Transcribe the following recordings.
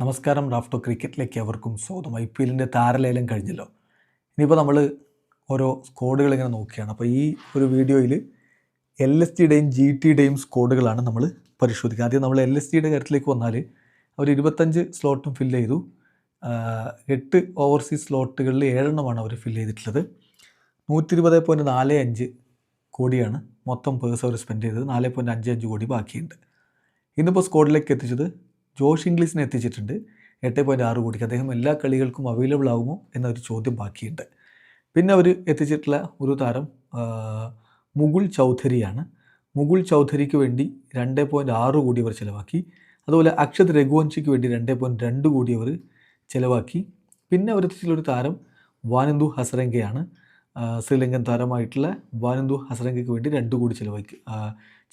നമസ്കാരം റാഫ്റ്റോ ക്രിക്കറ്റിലേക്ക് അവർക്കും സ്വാഗതം. ഐ പി എല്ലിന്റെ താരലേലം കഴിഞ്ഞല്ലോ. ഇനിയിപ്പോൾ നമ്മൾ ഓരോ സ്കോഡുകൾ ഇങ്ങനെ നോക്കുകയാണ്. അപ്പോൾ ഈ ഒരു വീഡിയോയിൽ എൽ എസ് ടിയുടെയും ജി ടിയുടെയും സ്കോഡുകളാണ് നമ്മൾ പരിശോധിക്കുക ആദ്യം നമ്മൾ എൽ എസ് ടിയുടെ കാര്യത്തിലേക്ക് വന്നാൽ അവർ ഇരുപത്തഞ്ച് സ്ലോട്ടും ഫില്ല് ചെയ്തു. എട്ട് ഓവർസീസ് സ്ലോട്ടുകളിൽ ഏഴെണ്ണമാണ് അവർ ഫില്ല് ചെയ്തിട്ടുള്ളത്. നൂറ്റി ഇരുപത് പോയിന്റ് നാല് അഞ്ച് കോടിയാണ് മൊത്തം പേഴ്സ് അവർ സ്പെൻഡ് ചെയ്തത്. നാല് പോയിന്റ് അഞ്ച് അഞ്ച് കോടി ബാക്കിയുണ്ട്. ഇന്നിപ്പോൾ സ്കോഡിലേക്ക് എത്തിച്ചത് ജോഷ് ഇംഗ്ലീഷിനെ എത്തിച്ചിട്ടുണ്ട്. എട്ട് പോയിന്റ് ആറ് കോടിക്ക് അദ്ദേഹം എല്ലാ കളികൾക്കും അവൈലബിൾ ആകുമോ എന്നൊരു ചോദ്യം ബാക്കിയുണ്ട്. പിന്നെ അവർ എത്തിച്ചിട്ടുള്ള ഒരു താരം മുകുൾ ചൗധരിയാണ്. മുകുൾ ചൗധരിക്ക് വേണ്ടി രണ്ട് പോയിന്റ് ആറ് കോടി അവർ ചിലവാക്കി. അതുപോലെ അക്ഷത് രഘുവംശിക്ക് വേണ്ടി രണ്ട് പോയിന്റ് രണ്ട് കോടി അവർ ചിലവാക്കി. പിന്നെ അവർ എത്തിച്ചിട്ടുള്ള ഒരു താരം വാനന്ദു ഹസരംഗയാണ്. ശ്രീലങ്കൻ താരമായിട്ടുള്ള വാനന്ദു ഹസരംഗയ്ക്ക് വേണ്ടി രണ്ട് കോടി ചിലവാക്കി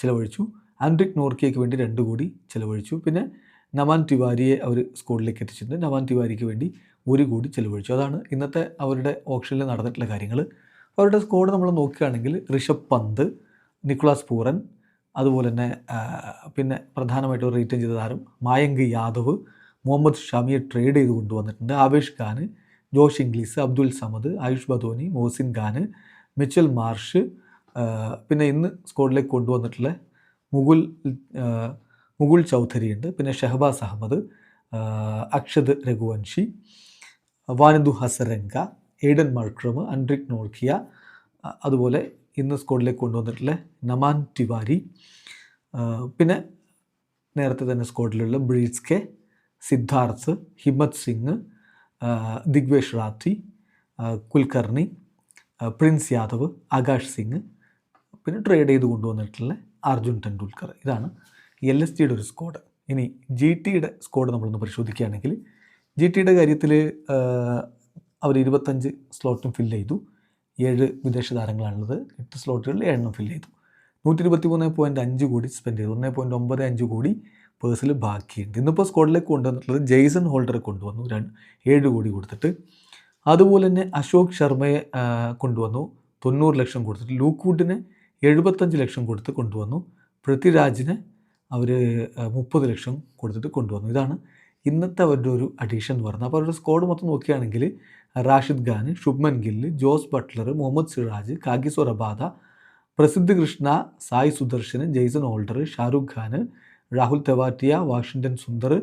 ചിലവഴിച്ചു. ആൻഡ്രിക് നോർക്കിയയ്ക്ക് വേണ്ടി രണ്ട് കോടി ചിലവഴിച്ചു. പിന്നെ നമാൻ തിവാരിയെ അവർ സ്കോഡിലേക്ക് എത്തിച്ചിട്ടുണ്ട്. നവൻ തിവാരിക്ക് വേണ്ടി ഒരു കോടി ചെലവഴിച്ചു. അതാണ് ഇന്നത്തെ അവരുടെ ഓപ്ഷനിൽ നടന്നിട്ടുള്ള കാര്യങ്ങൾ അവരുടെ സ്കോഡ് നമ്മൾ നോക്കുകയാണെങ്കിൽ ഋഷഭ് പന്ത് നിക്കുളാസ് പൂറൻ അതുപോലെ തന്നെ പിന്നെ പ്രധാനമായിട്ടും റീറ്റേൺ ചെയ്ത താരം മായങ്ക് യാദവ് മുഹമ്മദ് ഷമിയെ ട്രേഡ് ചെയ്ത് കൊണ്ടുവന്നിട്ടുണ്ട്. Avesh Khan Josh Inglis Abdul Samad Ayush Badoni Mohsin Khan Mitchell Marsh പിന്നെ ഇന്ന് സ്കോഡിലേക്ക് കൊണ്ടുവന്നിട്ടുള്ള മുകുൽ മുകുൾ ചൗധരി ഉണ്ട് പിന്നെ Shahbaz Ahmed Akshat Raghuvanshi Wanindu Hasaranga Aiden Markram Anrich Nortje അതുപോലെ ഇന്ന് സ്കോഡിലേക്ക് കൊണ്ടുവന്നിട്ടുള്ള നമാൻ തിവാരി പിന്നെ നേരത്തെ തന്നെ സ്കോഡിലുള്ള ബ്രീസ്കെ സിദ്ധാർത്ഥ് ഹിമ്മത് സിംഗ് ദിഗ്വേഷ് റാത്തി കുൽക്കർണി പ്രിൻസ് യാദവ് ആകാശ് സിംഗ് പിന്നെ ട്രേഡ് ചെയ്ത് കൊണ്ടുവന്നിട്ടുള്ള അർജുൻ ടെണ്ടുൽക്കർ. ഇതാണ് എൽ എസ് ടിയുടെ ഒരു സ്കോഡ് ഇനി ജി ടിയുടെ സ്കോഡ് നമ്മളൊന്ന് പരിശോധിക്കുകയാണെങ്കിൽ ജി ടിയുടെ കാര്യത്തിൽ അവർ ഇരുപത്തഞ്ച് സ്ലോട്ടും ഫില്ല് ചെയ്തു. ഏഴ് വിദേശ താരങ്ങളാണുള്ളത്. എട്ട് സ്ലോട്ടുകളിൽ ഏഴെണ്ണം ഫില്ല് ചെയ്തു. നൂറ്റി ഇരുപത്തി മൂന്ന് പോയിന്റ് അഞ്ച് കോടി സ്പെൻഡ് ചെയ്തു. ഒന്ന് പോയിന്റ് ഒമ്പത് അഞ്ച് കോടി പേഴ്സിൽ ബാക്കിയുണ്ട്. ഇന്നിപ്പോൾ സ്കോഡിലേക്ക് കൊണ്ടുവന്നിട്ടുള്ളത് ജെയ്സൺ ഹോൾഡറെ കൊണ്ടുവന്നു. രണ്ട് ഏഴ് കോടി കൊടുത്തിട്ട്. അതുപോലെ തന്നെ അശോക് ശർമ്മയെ കൊണ്ടുവന്നു. തൊണ്ണൂറ് ലക്ഷം കൊടുത്തിട്ട്. ലൂക്ക്വുഡിനെ എഴുപത്തഞ്ച് ലക്ഷം കൊടുത്ത് കൊണ്ടുവന്നു. പൃഥ്വിരാജിനെ അവർ മുപ്പത് ലക്ഷം കൊടുത്തിട്ട് കൊണ്ടുവന്നു. ഇതാണ് ഇന്നത്തെ അവരുടെ ഒരു അഡീഷൻ എന്ന് പറയുന്നത്. അപ്പോൾ അവരുടെ സ്കോഡ് മൊത്തം നോക്കുകയാണെങ്കിൽ Rashid Khan Shubman Gill Jos Buttler Muhammad Siraj Kagiso Rabada Prasidh Krishna Sai Sudharsan Jason Holder Shahrukh Khan Rahul Tewatia Washington Sundar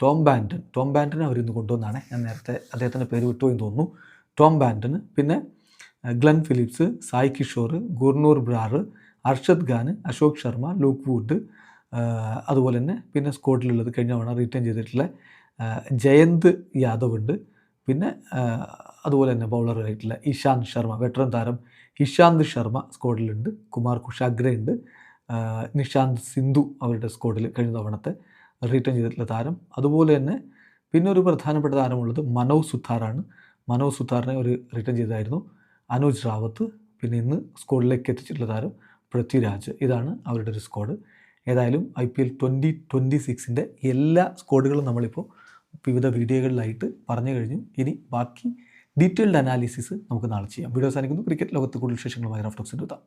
Tom Banton. Tom ബാൻഡനെ അവർ ഇന്ന് കൊണ്ടുവന്നാണ്. ഞാൻ നേരത്തെ അദ്ദേഹത്തിന്റെ പേര് വിട്ടുപോയെന്ന് തോന്നുന്നു. ടോം ബാൻഡൻ പിന്നെ Glenn Phillips Sai Kishore Gurnoor Brar Arshad Khan Ashok Sharma Luke Wood അതുപോലെ തന്നെ പിന്നെ സ്കോട്ടിലുള്ളത് കഴിഞ്ഞ തവണ റിട്ടേൺ ചെയ്തിട്ടുള്ള ജയന്ത് യാദവ് ഉണ്ട് പിന്നെ അതുപോലെ തന്നെ ബൗളറായിട്ടുള്ള ഇഷാന്ത് ശർമ്മ വെറ്ററൻ താരം ഇഷാന്ത് ശർമ്മ സ്കോഡിലുണ്ട് കുമാർ കുഷാഗ്രയുണ്ട്. നിഷാന്ത് സിന്ധു അവരുടെ സ്കോഡിൽ കഴിഞ്ഞ തവണത്തെ റിട്ടേൺ ചെയ്തിട്ടുള്ള താരം. അതുപോലെ തന്നെ പിന്നെ ഒരു പ്രധാനപ്പെട്ട താരമുള്ളത് മനോ സുത്താറാണ്. മനോ സുത്താറിനെ ഒരു റിട്ടേൺ ചെയ്തായിരുന്നു അനുജ് റാവത്ത്. പിന്നെ ഇന്ന് സ്കോഡിലേക്ക് എത്തിച്ചിട്ടുള്ള താരം പൃഥ്വിരാജ്. ഇതാണ് അവരുടെ ഒരു സ്കോഡ് ഏതായാലും I P L twenty twenty സിക്സിന്റെ എല്ലാ സ്കോഡുകളും നമ്മളിപ്പോൾ വിവിധ വീഡിയോകളിലായിട്ട് പറഞ്ഞു കഴിഞ്ഞു. ഇനി ബാക്കി ഡീറ്റെയിൽഡ് അനാലിസിസ് നമുക്ക് നാളെ ചെയ്യാം. വീഡിയോ സാധിക്കുന്നു ക്രിക്കറ്റ് ലോകത്ത് കൂടുതൽ വിശേഷങ്ങളുമായി റഫ്റ്റോക്സിന്റെ എത്താം